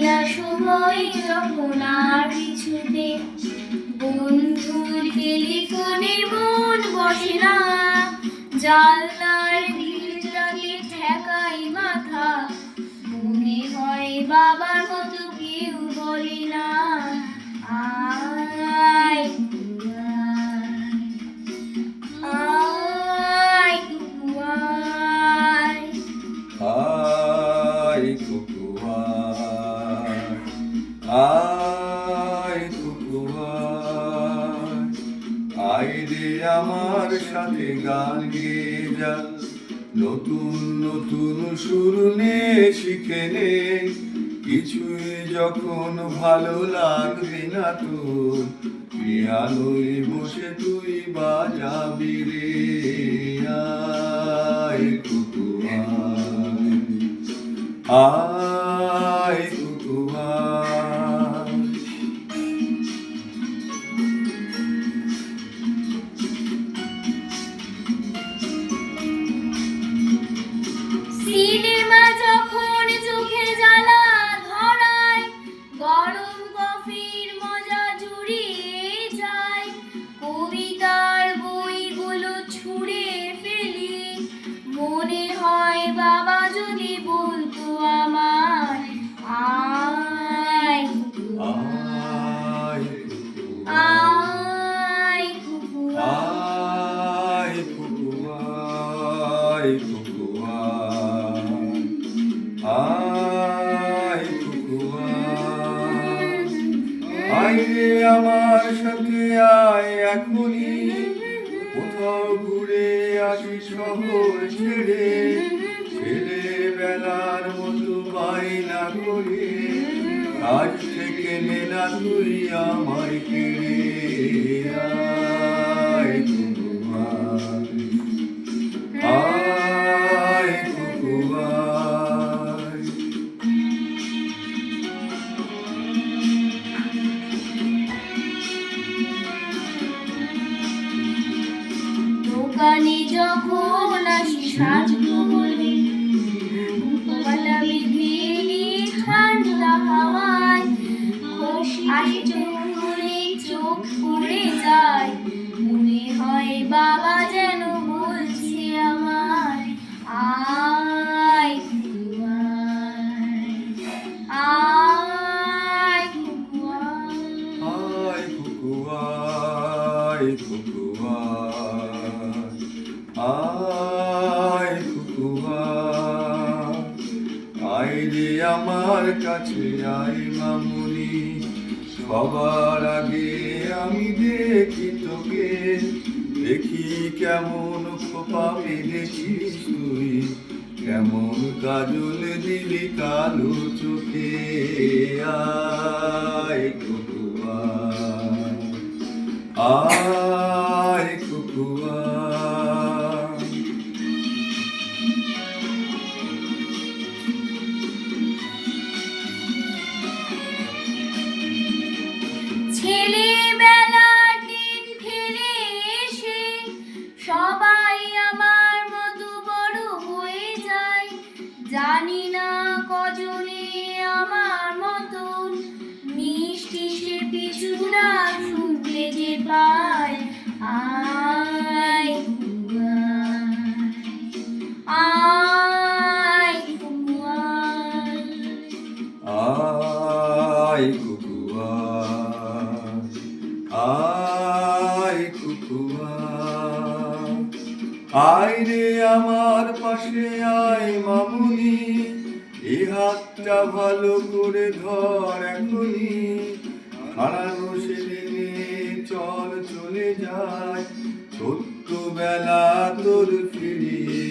না সময় যখন আর কিছুতে বন্ধুর টেলিফোনে মন বসে না। জানলার আয় রে আমার সাথে গান গেয়ে যা। নতুন নতুন সুর শিখে নে। কিছুই যখন ভালো লাগবে না তোর পিয়ানোয় বসে তুই বাজাবি রে। আয় কুকুয়া আয় আয় কুকুয়া আয় আমার সাথে আয় এখনই কোথাও ঘুরে আসি শহর ছেড়ে ছেলেবেলার মতো বাইনা করে আজ থেকে নেনা তুই আমায় কেড়ে সাজবো বলে ঠান্ডা হাওয়ায় আসি চোখে চোখ পড়ে যায় মনে হয় বাবা আমার কাছে আয় মামুনি। সবার আগে আমি দেখি তোকে। দেখি কেমন খোপা বেঁধেছিস তুই। কেমন কাজল দিলি কালো চোখে। আয় কুকুয়া আয় কুকুয়া কুকুয়া আয় কুকুয়া আয় রে আমার পাশে আয় মামুনি, এ ভালো করে ধর এখনই। হারানো সেদিনে চল চলে যায়। ছোট্টবেলা তোর ফিরিয়ে